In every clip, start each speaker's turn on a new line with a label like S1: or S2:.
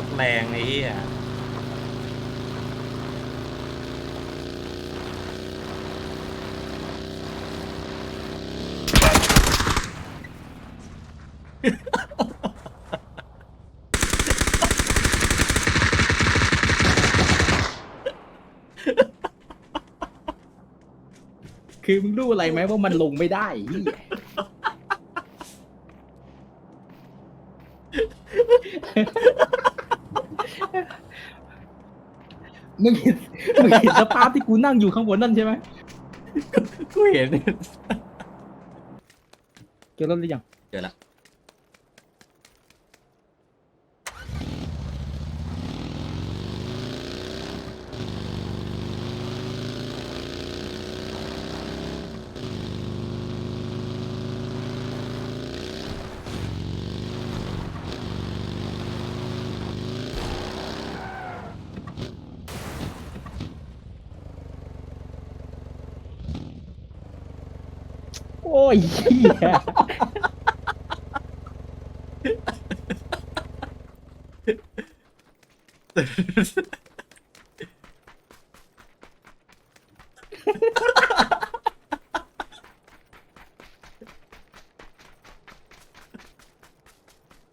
S1: ตรแรงไอ้เหี้ย
S2: คือมึงรู้อะไรไหมว่ามันลงไม่ได้เหี้ย มึงเห็นมึงเห็นสภาพที่กูนั่งอยู่ข้างบนนั่นใช่ไหม
S1: กูเห็น
S2: เจอรถหรือยัง
S1: เจอละ
S2: โอ้ยเหี้ย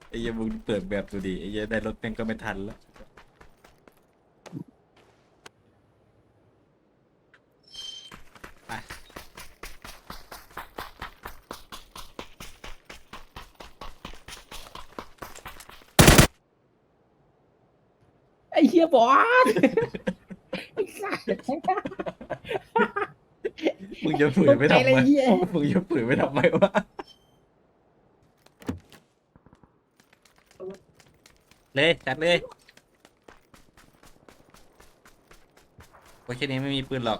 S1: ไอ้เหี้ยมึงเปิดแบบดูดิไอ้เหี้ยได้รถแม่งก็ไม่ทันแล้วไป
S2: อ้เหี้ยบอสไอ้สัส
S1: มึงจะฝืนไม่
S2: ตกใจ
S1: ทำ
S2: เลย
S1: ไม
S2: เหี้ย
S1: มึงจะฝืนไม่ทำไมวะเลยจัดเลยโอเคนี้ไม่มีปืนหรอก